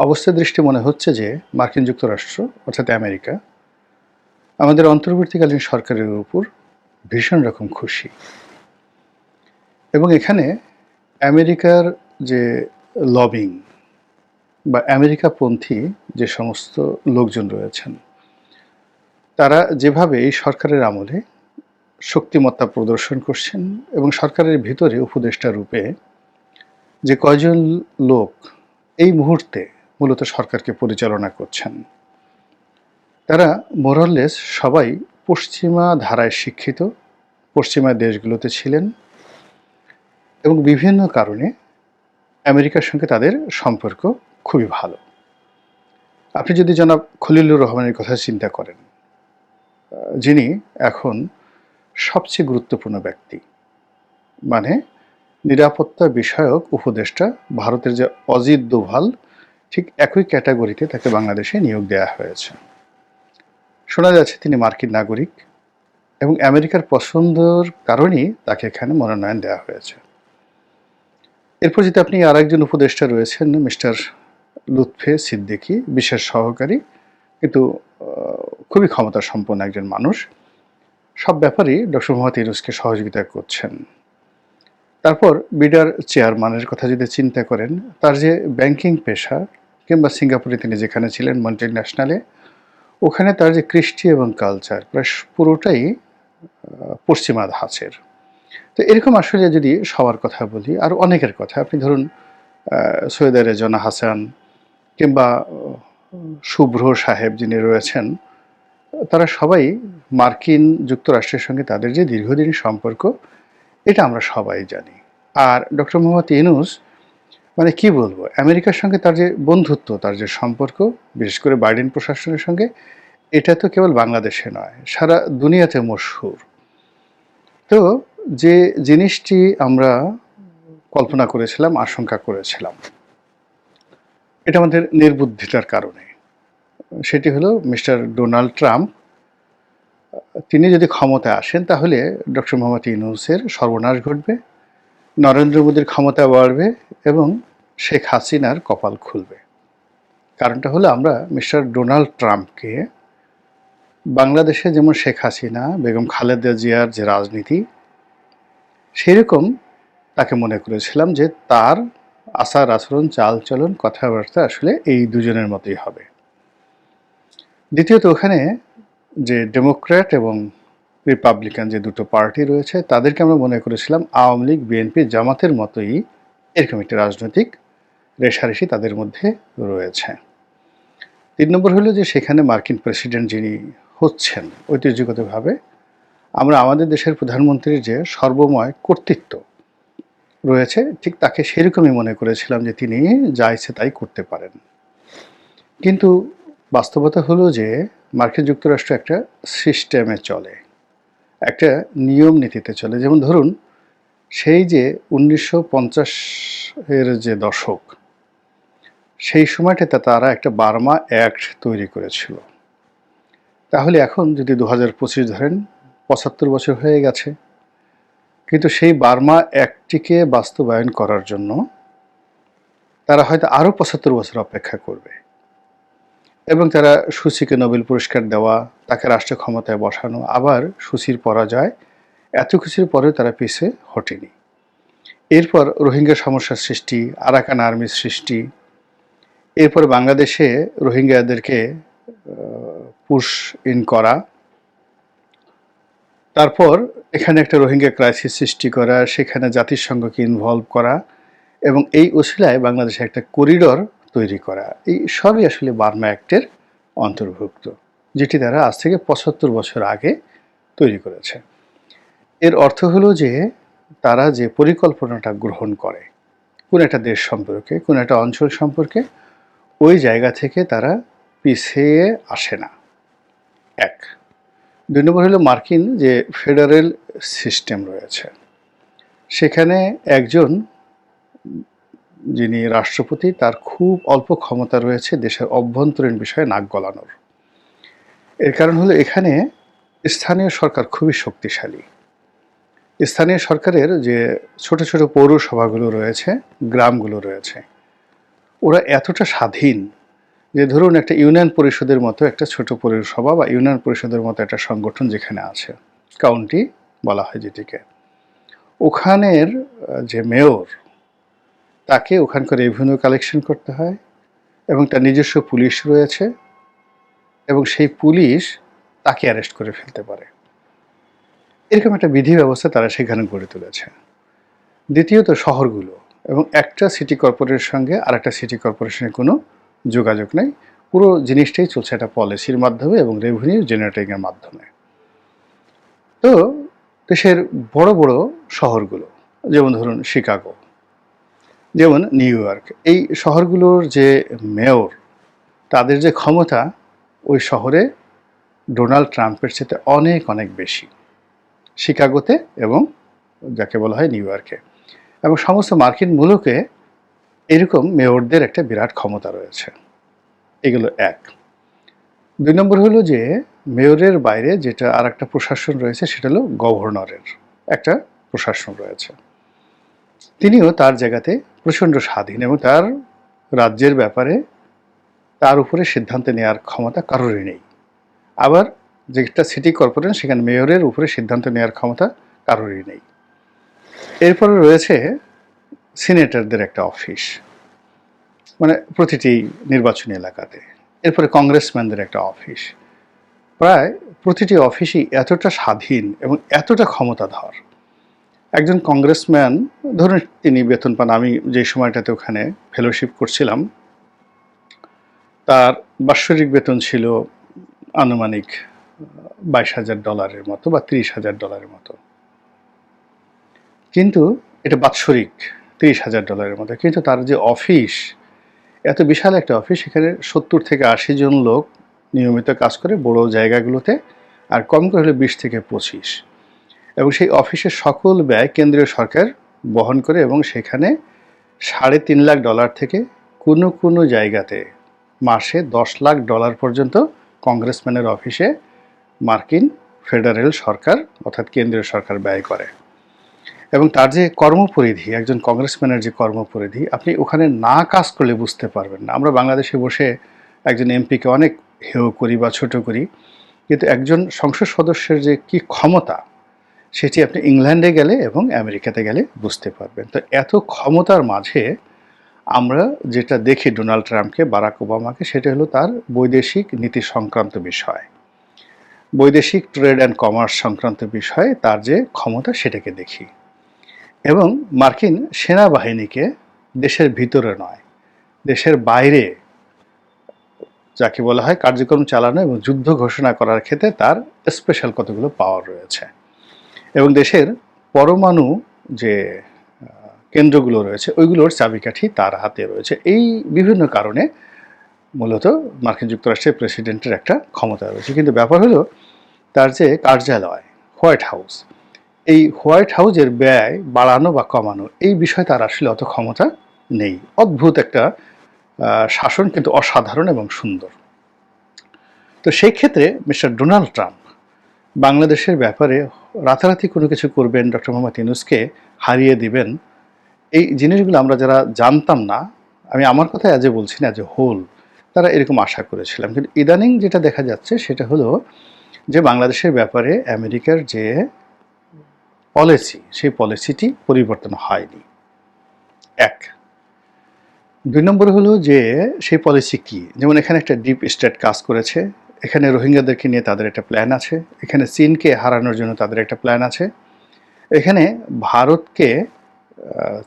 অবস্থা দৃষ্টি মনে হচ্ছে যে মার্কিন যুক্তরাষ্ট্র, অর্থাৎ আমেরিকা, আমাদের অন্তর্বর্তীকালীন সরকারের উপর ভীষণ রকম খুশি। এবং এখানে আমেরিকার যে লবিং বা আমেরিকাপন্থী যে সমস্ত লোকজন রয়েছেন, তারা যেভাবে এই সরকারের আমলে শক্তিমত্তা প্রদর্শন করছেন এবং সরকারের ভিতরে উপদেষ্টা রূপে যে কয়জন লোক এই মুহূর্তে মূলত সরকারকে পরিচালনা করছেন। তারা মোরাললেস সবাই পশ্চিমা ধারায় শিক্ষিত, পশ্চিমা দেশগুলোতে ছিলেন এবং বিভিন্ন কারণে আমেরিকার সঙ্গে তাদের সম্পর্ক খুবই ভালো। আপনি যদি জনাব খলিলুর রহমানের কথা চিন্তা করেন, যিনি এখন সবচেয়ে গুরুত্বপূর্ণ ব্যক্তি মানে নিরাপত্তা বিষয়ক উপদেষ্টা, ভারতের যে অজিত দোভাল ঠিক একই ক্যাটাগরিতে তাকে বাংলাদেশে নিয়োগ দেওয়া হয়েছে। শোনা যাচ্ছে তিনি মার্কিন নাগরিক এবং আমেরিকার পছন্দর কারণেই তাকে এখানে মনোনয়ন দেওয়া হয়েছে। এরপর যদি আপনি আর একজন উপদেষ্টা রয়েছেন, মিস্টার লুৎফে সিদ্দিকি, বিশেষ সহকারী, কিন্তু খুবই ক্ষমতা সম্পন্ন একজন মানুষ, সব ব্যাপারেই ডক্টর মোহাম্মদ ইউনুসকে সহযোগিতা করছেন। তারপর বিডার চেয়ারম্যানের কথা যদি চিন্তা করেন, তার যে ব্যাংকিং পেশা কিংবা সিঙ্গাপুরে তিনি যেখানে ছিলেন মন্ট্রি ন্যাশনালে ওখানে তার যে কৃষ্টি এবং কালচার প্রায় পুরোটাই পশ্চিমা ধাঁচের। তো এরকম আসলে যদি সবার কথা বলি, আর অনেকের কথা, আপনি ধরুন সৈয়দ রেজনা হাসান কিংবা শুভ্র সাহেব যিনি রয়েছেন, তারা সবাই মার্কিন যুক্তরাষ্ট্রের সঙ্গে তাদের যে দীর্ঘদিনের সম্পর্ক, এটা আমরা সবাই জানি। আর ডক্টর মোহাম্মদ ইউনুস মানে কি বলব? আমেরিকার সঙ্গে তার যে বন্ধুত্ব, তার যে সম্পর্ক, বিশেষ করে বাইডেন প্রশাসনের সঙ্গে, এটা তো কেবল বাংলাদেশে নয়, সারা দুনিয়াতে মশহুর। তো যে জিনিসটি আমরা কল্পনা করেছিলাম, আশঙ্কা করেছিলাম, এটা আমাদের নির্বুদ্ধিতার কারণে। সেটি হলো মিস্টার ডোনাল্ড ট্রাম্প, তিনি যদি ক্ষমতায় আসেন, তাহলে ডক্টর মোহাম্মদ ইউনুসের সর্বনাশ ঘটবে, নরেন্দ্র মোদীর ক্ষমতা বাড়বে এবং শেখ হাসিনার কপাল খুলবে। কারণটা হলো আমরা মিস্টার ডোনাল্ড ট্রাম্পকে বাংলাদেশে যেমন শেখ হাসিনা, বেগম খালেদা জিয়ার যে রাজনীতি, সেরকম তাকে মনে করেছিলাম যে তার আচার আচরণ, চালচলন, কথাবার্তা আসলে এই দুজনের মতোই হবে। দ্বিতীয়ত ওখানে যে ডেমোক্র্যাট এবং রিপাবলিকান যে দুটো পার্টি রয়েছে, তাদেরকে আমরা মনে করেছিলাম আওয়ামী লীগ, বিএনপি জামাতের মতোই এরকম একটি রাজনৈতিক রেশারেশি তাদের মধ্যে রয়েছে। তিন নম্বর হলো যে সেখানে মার্কিন প্রেসিডেন্ট যিনি হচ্ছেন, ঐতিহ্যগতভাবে আমরা আমাদের দেশের প্রধানমন্ত্রীর যে সর্বময় কর্তৃত্ব রয়েছে, ঠিক তাকে সেরকমই মনে করেছিলাম যে তিনি যা ইচ্ছে তাই করতে পারেন। কিন্তু বাস্তবতা হলো যে মার্কিন যুক্তরাষ্ট্র একটা সিস্টেমে চলে, একটা নিয়ম নীতিতে চলে। যেমন ধরুন, সেই যে উনিশশো পঞ্চাশ এর যে দশক সেই সময়টাতে তারা একটা বার্মা অ্যাক্ট তৈরি করেছিল। তাহলে এখন যদি দু হাজার পঁচিশ ধরেন, পঁচাত্তর বছর হয়ে গেছে। কিন্তু সেই বার্মা অ্যাক্টটিকে বাস্তবায়ন করার জন্য তারা হয়তো আরও পঁচাত্তর বছর অপেক্ষা করবে। এবং তারা সুচিকে নোবেল পুরস্কার দেওয়া, তাকে রাষ্ট্র ক্ষমতায় বসানো, আবার সুচির পরাজয়, এত কিছুর পরেও তারা পিছে হটেনি। এরপর রোহিঙ্গা সমস্যার সৃষ্টি, আরাকান আর্মির সৃষ্টি এরপর বাংলাদেশে রোহিঙ্গাদেরকে পুশ ইন করা। তারপর এখানে একটা রোহিঙ্গা ক্রাইসিস সৃষ্টি করা, সেখানে জাতিসংঘকে ইনভলভ করা এবং এই ওসিলায় বাংলাদেশে একটা করিডর তৈরি করা। এই সবই আসলে বার্মা অ্যাক্টের অন্তর্ভুক্ত, যেটি তারা আজ থেকে পঁচাত্তর বছর আগে তৈরি করেছে। এর অর্থ হলো যে তারা যে পরিকল্পনাটা গ্রহণ করে, কোন একটা দেশ সম্পর্কে, কোন একটা অঞ্চল সম্পর্কে ওই জায়গা থেকে তারা পিছিয়ে আসে না। এক। দুই নম্বর হলো মার্কিন যে ফেডারেল সিস্টেম রয়েছে। সেখানে একজন যিনি রাষ্ট্রপতি, তার খুব অল্প ক্ষমতা রয়েছে দেশের অভ্যন্তরীণ বিষয়ে নাক গলানোর। এর কারণ হলো এখানে স্থানীয় সরকার খুবই শক্তিশালী। স্থানীয় সরকারের যে ছোট ছোট পৌরসভাগুলো রয়েছে, গ্রামগুলো রয়েছে ওরা এতটা স্বাধীন যে ধরুন একটা ইউনিয়ন পরিষদের মতো একটা ছোট পৌরসভা বা ইউনিয়ন পরিষদের মতো একটা সংগঠন যেখানে আছে কাউন্টি বলা হয় যেটিকে। ওখানের যে মেয়র তাকে ওখানকার রেভিনিউ কালেকশন করতে হয় এবং তার নিজস্ব পুলিশ রয়েছে এবং সেই পুলিশ তাকে অ্যারেস্ট করে ফেলতে পারে। এরকম একটা বিধি ব্যবস্থা তারা সেখানে গড়ে তুলেছে। দ্বিতীয়ত শহরগুলো। এবং একটা সিটি কর্পোরেশনের সঙ্গে আর একটা সিটি কর্পোরেশনের কোনো যোগাযোগ নেই। পুরো জিনিসটাই চলছে একটা পলিসির মাধ্যমে এবং রেভিনিউ জেনারেটিংয়ের মাধ্যমে। তো দেশের বড় বড় শহরগুলো, যেমন ধরুন শিকাগো, যেমন নিউ ইয়র্ক, এই শহরগুলোর যে মেয়র তাদের যে ক্ষমতা, ওই শহরে ডোনাল্ড ট্রাম্পের চেয়ে অনেক অনেক বেশি। শিকাগোতে এবং যাকে বলা হয় নিউ ইয়র্কে। এবং সমস্ত মার্কিন মুলুকে এরকম মেয়রদের একটা বিরাট ক্ষমতা রয়েছে। এগুলো এক। দুই নম্বর হলো যে, মেয়রের বাইরে যেটা আর একটা প্রশাসন রয়েছে সেটা হলো গভর্নরের একটা প্রশাসন রয়েছে। তিনিও তার জায়গাতে প্রচণ্ড স্বাধীন এবং তার রাজ্যের ব্যাপারে তার উপরে সিদ্ধান্ত নেওয়ার ক্ষমতা কারোরই নেই। আবার যেটা সিটি কর্পোরেশন সেখানে মেয়রের উপরে সিদ্ধান্ত নেওয়ার ক্ষমতা কারোরই নেই। এরপরে রয়েছে সিনেটরদের একটা অফিস মানে প্রতিটি নির্বাচনী এলাকাতে। এরপরে কংগ্রেসম্যানদের একটা অফিস। প্রায় প্রতিটি অফিসই এতটা স্বাধীন এবং এতটা ক্ষমতাধর। একজন কংগ্রেসম্যান, ধরুন তিনি বেতন পান, আমি যে সময়টাতে ওখানে ফেলোশিপ করছিলাম, তার বাৎসরিক বেতন ছিল আনুমানিক বাইশ হাজার ডলারের মতো বা তিরিশ হাজার ডলারের মতো। কিন্তু এটা বাৎসরিক, তিরিশ হাজার ডলারের মতো কিন্তু তার যে অফিস এত বিশাল একটা অফিস সেখানে সত্তর থেকে আশি জন লোক নিয়মিত কাজ করে বড় জায়গাগুলোতে, আর কম করে হলে বিশ থেকে পঁচিশ। এবং সেই অফিসের সকল ব্যয় কেন্দ্রীয় সরকার বহন করে এবং সেখানে সাড়ে তিন লাখ ডলার থেকে কোনো কোনো জায়গাতে মাসে দশ লাখ ডলার পর্যন্ত কংগ্রেসম্যানের অফিসে মার্কিন ফেডারেল সরকার, অর্থাৎ কেন্দ্রীয় সরকার ব্যয় করে। এবং তার যে কর্মপরিধি, একজন কংগ্রেসম্যানের যে কর্মপরিধি, আপনি ওখানে না কাজ করলে বুঝতে পারবেন না। আমরা বাংলাদেশে বসে একজন এমপিকে অনেক হেয় করি বা ছোট করি, কিন্তু একজন সংসদ সদস্যের যে কি ক্ষমতা, সেটি আপনি ইংল্যান্ডে গেলে এবং আমেরিকাতে গেলে বুঝতে পারবেন। তো এত ক্ষমতার মাঝে আমরা যেটা দেখি ডোনাল্ড ট্রাম্পকে, বারাক ওবামাকে, সেটা হলো তার বৈদেশিক নীতি সংক্রান্ত বিষয়। বৈদেশিক ট্রেড অ্যান্ড কমার্স সংক্রান্ত বিষয়ে তার যে ক্ষমতা, সেটাকে দেখি। এবং মার্কিন সেনাবাহিনীকে দেশের ভিতরে নয়, দেশের বাইরে যাকে বলা হয় কার্যক্রম চালানো এবং যুদ্ধ ঘোষণা করার ক্ষেত্রে তার স্পেশাল কতগুলো পাওয়ার রয়েছে। এবং দেশের পরমাণু যে কেন্দ্রগুলো রয়েছে, ওইগুলোর চাবিকাঠি তার হাতে রয়েছে। এই বিভিন্ন কারণে মূলত মার্কিন যুক্তরাষ্ট্রের প্রেসিডেন্টের একটা ক্ষমতা রয়েছে। কিন্তু ব্যাপার হলো তার যে কার্যালয়, হোয়াইট হাউস এই হোয়াইট হাউজের ব্যয় বাড়ানো বা কমানো, এই বিষয়ে তার আসলে অত ক্ষমতা নেই। অদ্ভুত একটা শাসন কিন্তু অসাধারণ এবং সুন্দর। তো সেই ক্ষেত্রে মিস্টার ডোনাল্ড ট্রাম্প বাংলাদেশের ব্যাপারে রাতারাতি কোনো কিছু করবেন ডক্টর মোহাম্মদ ইউনুসকে হারিয়ে দিবেন, এই জিনিসগুলো আমরা যারা জানতাম না, আমি আমার কথা এ বলছি না এ হোল, তারা এরকম আশা করেছিলাম কিন্তু ইদানিং যেটা দেখা যাচ্ছে সেটা হলো যে বাংলাদেশের ব্যাপারে আমেরিকার যে পলিসি, সেই পলিসিটি পরিবর্তন হয়নি। এক। দুই নম্বর হলো যে, সেই পলিসি কি? যেমন এখানে একটা ডিপ স্টেট কাজ করেছে, এখানে রোহিঙ্গাদেরকে নিয়ে তাদের একটা প্ল্যান আছে, এখানে চীনকে হারানোর জন্য তাদের একটা প্ল্যান আছে, এখানে ভারতকে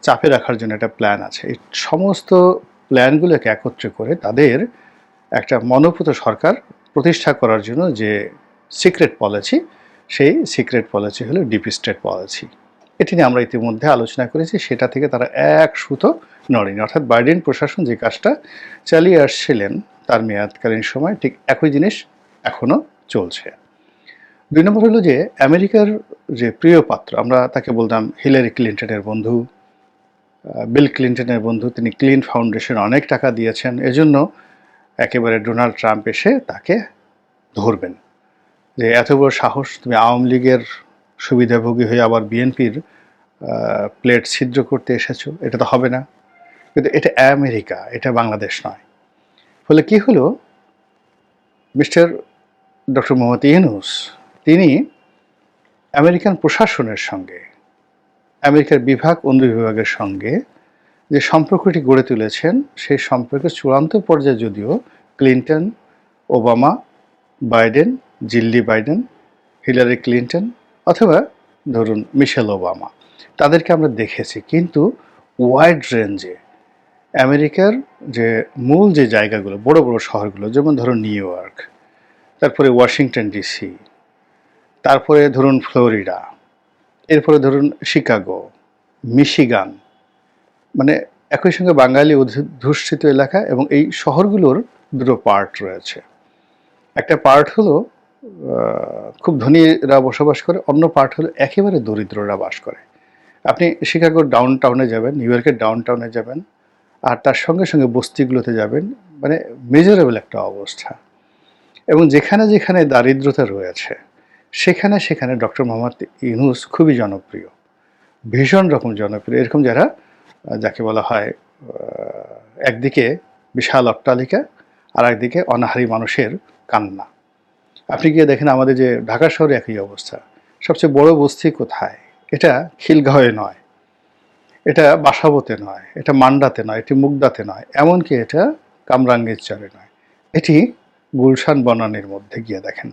চাপে রাখার জন্য একটা প্ল্যান আছে। এই সমস্ত প্ল্যানগুলোকে একত্রে করে তাদের একটা মনোপুত সরকার প্রতিষ্ঠা করার জন্য যে সিক্রেট পলিসি সেই সিক্রেট পলিসি হলো ডিপ স্টেট পলিসি এটি নিয়ে আমরা ইতিমধ্যে আলোচনা করেছি, সেটা থেকে তারা এক সুতো নড়েনি। অর্থাৎ বাইডেন প্রশাসন যে কাজটা চালিয়ে আসছিলেন, তার মেয়াদকালীন সময় ঠিক একই জিনিস এখনও চলছে। দুই নম্বর হলো যে, আমেরিকার যে প্রিয় পাত্র, আমরা তাকে বলতাম হিলারি ক্লিন্টনের বন্ধু বিল ক্লিন্টনের বন্ধু, তিনি ক্লিন ফাউন্ডেশন অনেক টাকা দিয়েছেন। এজন্য একেবারে ডোনাল্ড ট্রাম্প এসে তাকে ধরবেন। যে এত বড় সাহস তুমি আওয়ামী লীগের সুবিধাভোগী হয়ে আবার বিএনপির প্লেট ছিদ্র করতে এসেছ, এটা তো হবে না। কিন্তু এটা আমেরিকা, এটা বাংলাদেশ নয়। ফলে কি হলো? মিস্টার ডক্টর মোহাম্মদ ইউনুস, তিনি আমেরিকান প্রশাসনের সঙ্গে, আমেরিকার বিভাগ অন্য বিভাগের সঙ্গে যে সম্পর্কটি গড়ে তুলেছেন, সেই সম্পর্কের চূড়ান্ত পর্যায়ে যদিও Clinton, Obama, Biden Jill Biden, Hillary Clinton অথবা ধরুন মিশেল ওবামা। তাদেরকে আমরা দেখেছি, কিন্তু ওয়াইড রেঞ্জে আমেরিকার যে মূল যে জায়গাগুলো, বড় বড় শহরগুলো, যেমন ধরুন নিউ ইয়র্ক, তারপরে ওয়াশিংটন ডিসি, তারপরে ধরুন ফ্লোরিডা, এরপরে ধরুন শিকাগো, মিশিগান মানে একই সঙ্গে বাঙালি অধ্যুষিত এলাকা এবং এই শহরগুলোর দুটো পার্ট রয়েছে। একটা পার্ট হলো খুব ধনীরা বসবাস করে, অন্য পার্ট হলো একেবারে দরিদ্ররা বাস করে। আপনি শিকাগোর ডাউন টাউনে যাবেন নিউ ইয়র্কের ডাউন টাউনে যাবেন, আর তার সঙ্গে সঙ্গে বস্তিগুলোতে যাবেন মানে মেজারেবল একটা অবস্থা। এবং যেখানে যেখানে দারিদ্রতা রয়েছে, সেখানে সেখানে ডক্টর মোহাম্মদ ইউনুস খুবই জনপ্রিয়। ভীষণ রকম জনপ্রিয়। এরকম যারা, যাকে বলা হয় একদিকে বিশাল অট্টালিকা আর একদিকে অনাহারী মানুষের কান্না। আপনি গিয়ে দেখেন আমাদের যে ঢাকা শহরে একই অবস্থা। সবচেয়ে বড় বস্তি কোথায়? এটা খিলগাঁওয়ে নয়। এটা বাসাবোতে নয়। এটা মান্ডাতে নয়। এটি মুগদাতে নয়। এমনকি এটা কামরাঙ্গীর চরে নয়। এটি গুলশান বনানের মধ্যে গিয়ে দেখেন।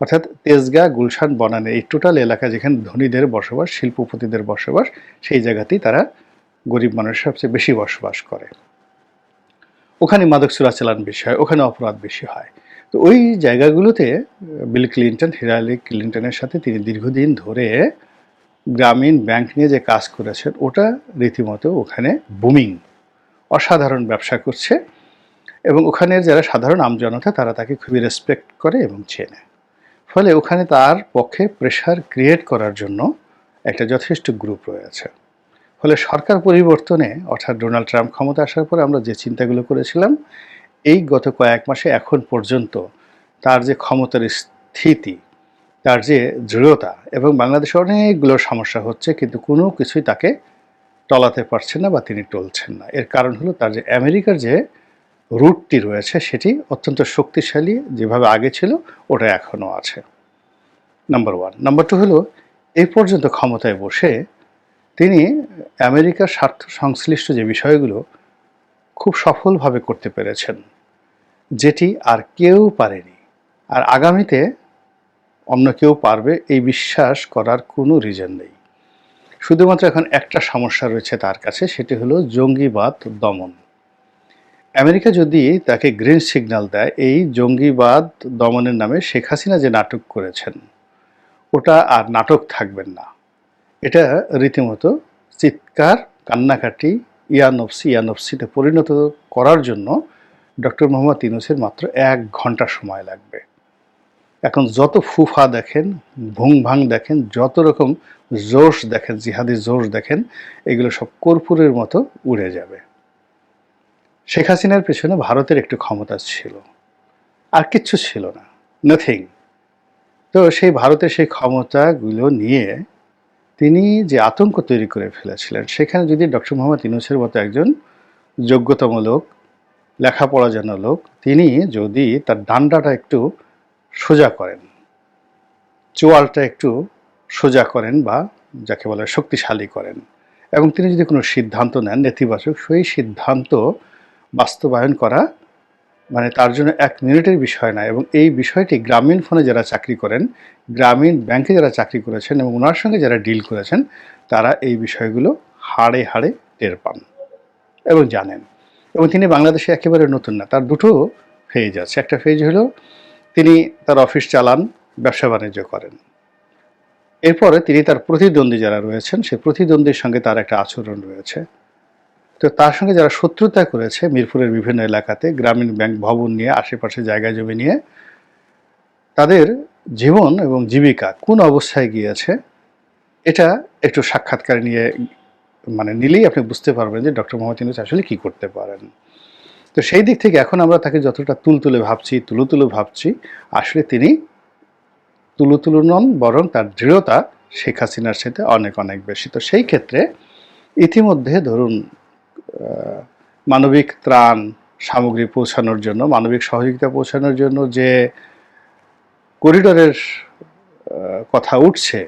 অর্থাৎ তেজগাঁ, গুলশান বনানের এই টোটাল এলাকা যেখানে ধনীদের বসবাস, শিল্পপতিদের বসবাস, সেই জায়গাতেই তারা গরিব মানুষ সবচেয়ে বেশি বসবাস করে। ওখানে মাদক চোরাচালান বেশি হয়, ওখানে অপরাধ বেশি হয়। তো ওই জায়গাগুলোতে বিল ক্লিন্টন, হিলারি ক্লিন্টনের সাথে তিনি দীর্ঘদিন ধরে গ্রামীণ ব্যাংক নিয়ে যে কাজ করেছেন, ওটা রীতিমতো ওখানে বুমিং অসাধারণ ব্যবসা করছে এবং ওখানের যারা সাধারণ আমজনতা তারা তাকে খুবই রেসপেক্ট করে এবং চেনে। ফলে ওখানে তার পক্ষে প্রেশার ক্রিয়েট করার জন্য একটা যথেষ্ট গ্রুপ রয়েছে। ফলে সরকার পরিবর্তনে, অর্থাৎ ডোনাল্ড ট্রাম্প ক্ষমতা আসার পরে আমরা যে চিন্তাগুলো করেছিলাম এই গত কয়েক মাসে এখন পর্যন্ত তার যে ক্ষমতার স্থিতি, তার যে দৃঢ়তা এবং বাংলাদেশে অনেকগুলো সমস্যা হচ্ছে কিন্তু কোনো কিছুই তাকে টলাতে পারছেন না বা তিনি টলছেন না। এর কারণ হলো তার যে আমেরিকার যে রুটটি রয়েছে সেটি অত্যন্ত শক্তিশালী যেভাবে আগে ছিল, ওটা এখনও আছে। নাম্বার ওয়ান নাম্বার টু হলো, এই পর্যন্ত ক্ষমতায় বসে তিনি আমেরিকার স্বার্থ সংশ্লিষ্ট যে বিষয়গুলো খুব সফলভাবে করতে পেরেছেন, যেটি আর কেউ পারেনি। আর আগামীতে অন্য কেউ পারবে এই বিশ্বাস করার কোনো রিজন নেই। শুধুমাত্র এখন একটা সমস্যা রয়েছে তার কাছে, সেটি হলো জঙ্গিবাদ দমন। আমেরিকা যদি তাকে গ্রিন সিগন্যাল দেয়, এই জঙ্গিবাদ দমনের নামে শেখ হাসিনা যে নাটক করেছেন, ওটা আর নাটক থাকবেন না। এটা রীতিমতো চিৎকার, কান্নাকাটি ইয়ানফসি, ইয়ানফসিতে পরিণত করার জন্য ডক্টর মোহাম্মদ ইউনুসের মাত্র এক ঘণ্টা সময় লাগবে। এখন যত ফুফা দেখেন ভুং ভাং দেখেন, যত রকম জোশ দেখেন, জিহাদি জোশ দেখেন, এগুলো সব কর্পূরের মতো উড়ে যাবে। শেখ হাসিনার পেছনে ভারতের একটু ক্ষমতা ছিল, আর কিচ্ছু ছিল না নাথিং তো সেই ভারতের সেই ক্ষমতাগুলো নিয়ে তিনি যে আতঙ্ক তৈরি করে ফেলেছিলেন, সেখানে যদি ডক্টর মোহাম্মদ ইউনুসের মতো একজন যোগ্যতম লোক, লেখাপড়া জানা লোক, তিনি যদি তার ডান্ডাটা একটু সোজা করেন, চোয়ালটা একটু সোজা করেন বা যাকে বলে শক্তিশালী করেন, এবং তিনি যদি কোনো সিদ্ধান্ত নেন, নেতিবাচক, সেই সিদ্ধান্ত বাস্তবায়ন করা মানে তার জন্য এক মিনিটের বিষয় না এবং এই বিষয়টি গ্রামীণ ফোনে যারা চাকরি করেন, গ্রামীণ ব্যাংকে যারা চাকরি করেছেন এবং ওনার সঙ্গে যারা ডিল করেছেন, তারা এই বিষয়গুলো হাড়ে হাড়ে টের পান এবং জানেন। এবং তিনি বাংলাদেশে একেবারে নতুন না, তার দুটো ফেজ আছে। একটা ফেজ হলো, তিনি তার অফিস চালান, ব্যবসা বাণিজ্য করেন। এরপরে তিনি তার প্রতিদ্বন্দ্বী যারা রয়েছেন, সেই প্রতিদ্বন্দ্বীর সঙ্গে তার একটা আচরণ রয়েছে। তো তার সঙ্গে যারা শত্রুতা করেছে মিরপুরের বিভিন্ন এলাকাতে, গ্রামীণ ব্যাংক ভবন নিয়ে, আশেপাশে জায়গা জমি নিয়ে, তাদের জীবন এবং জীবিকা কোন অবস্থায় গিয়েছে, এটা একটু সাক্ষাৎকার নিয়ে মানে নিলেই আপনি বুঝতে পারবেন যে ডক্টর মোহাম্মদ ইউনুস আসলে কি করতে পারেন। তো সেই দিক থেকে এখন আমরা তাকে যতটা তুলতুলে ভাবছি তুলো তুলো ভাবছি, আসলে তিনি তুলো তুলো নন, বরং তার দৃঢ়তা শেখ হাসিনার সাথে অনেক অনেক বেশি। তো সেই ক্ষেত্রে ইতিমধ্যে ধরুন মানবিক ত্রাণ সামগ্রী পৌঁছানোর জন্য, মানবিক সহযোগিতা পৌঁছানোর জন্য যে করিডোরের কথা উঠছে,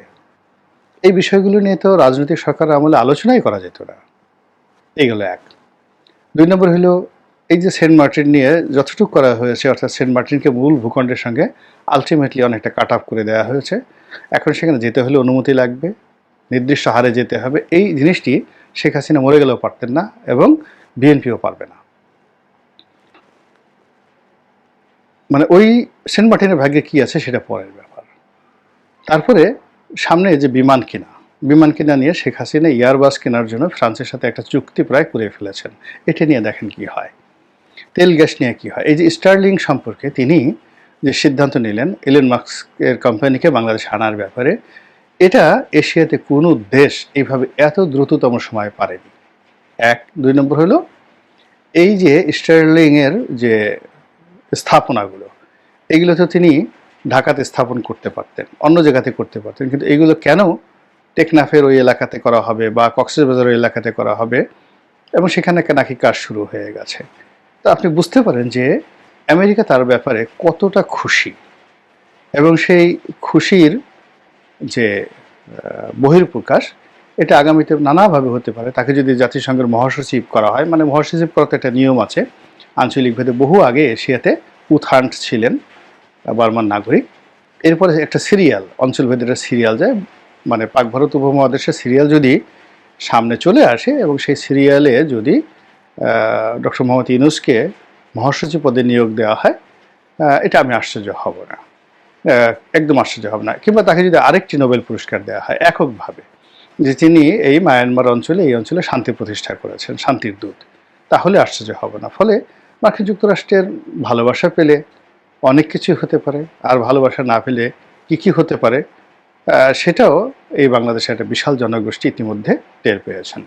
এই বিষয়গুলো নিয়ে তো রাজনৈতিক সরকার আমলে আলোচনাই করা যেত না। এইগুলো এক। দুই নম্বর হলো এই যে সেন্ট মার্টিন নিয়ে যতটুকু করা হয়েছে, অর্থাৎ সেন্ট মার্টিনকে মূল ভূখণ্ডের সঙ্গে আলটিমেটলি অনেকটা কাট আপ করে দেওয়া হয়েছে। এখন সেখানে যেতে হলে অনুমতি লাগবে, নির্দিষ্ট হারে যেতে হবে। এই জিনিসটি শেখ হাসিনা মরে গেলেও পারতেন না এবং বিএনপিও পারবে না। মানে ওই সেন্ট মার্টিনের ভাগ্যে কি আছে সেটা পরের ব্যাপার। তারপরে সামনে যে বিমান কিনা বিমান কিনা নিয়ে শেখ হাসিনা এয়ারবাস কেনার জন্য ফ্রান্সের সাথে একটা চুক্তি প্রায় করে ফেলেছেন। এটা নিয়ে দেখেন কি হয়। তেল গ্যাস নিয়ে কি হয়? এই যে স্টার্লিং সম্পর্কে তিনি যে সিদ্ধান্ত নিলেন এলেন মার্কসের কোম্পানিকে বাংলাদেশে আনার ব্যাপারে এটা এশিয়াতে কোনো দেশ এইভাবে এত দ্রুততম সময়ে পারেনি। এক, দুই নম্বর হলো, এই যে স্টার্লিংয়ের যে স্থাপনাগুলো, এগুলো তো তিনি ঢাকাতে স্থাপন করতে পারতেন, অন্য জায়গাতে করতে পারতেন, কিন্তু এগুলো কেন টেকনাফের ওই এলাকাতে করা হবে বা কক্সবাজার ওই এলাকাতে করা হবে এবং সেখানে নাকি কাজ শুরু হয়ে গেছে? তো আপনি বুঝতে পারেন যে আমেরিকা তার ব্যাপারে কতটা খুশি এবং সেই খুশির যে বহির্প্রকাশ এটা আগামীতে নানাভাবে হতে পারে। তাকে যদি জাতিসংঘের মহাসচিব করা হয় মানে মহাসচিব করার তো একটা নিয়ম আছে। আঞ্চলিক ভেদে বহু আগে এশিয়াতে উথান্ট ছিলেন বার্মার নাগরিক। এরপরে একটা সিরিয়াল অঞ্চলভেদে একটা সিরিয়াল যায়। মানে পাক ভারত উপমহাদেশের সিরিয়াল যদি সামনে চলে আসে এবং সেই সিরিয়ালে যদি ডক্টর মোহাম্মদ ইউনুসকে মহাসচিব পদে নিয়োগ দেওয়া হয় এটা আমি আশ্চর্য হব না। একদম আশ্চর্য হবে না। কিংবা তাকে যদি আরেকটি নোবেল পুরস্কার দেওয়া হয় এককভাবে, যে তিনি এই মায়ানমার অঞ্চলে, এই অঞ্চলে শান্তি প্রতিষ্ঠা করেছেন, শান্তির দূত, তাহলে আশ্চর্য হবে না। ফলে মার্কিন যুক্তরাষ্ট্রের ভালোবাসা পেলে অনেক কিছুই হতে পারে, আর ভালোবাসা না পেলে কি কি হতে পারে সেটাও এই বাংলাদেশের একটা বিশাল জনগোষ্ঠী ইতিমধ্যে টের পেয়েছেন।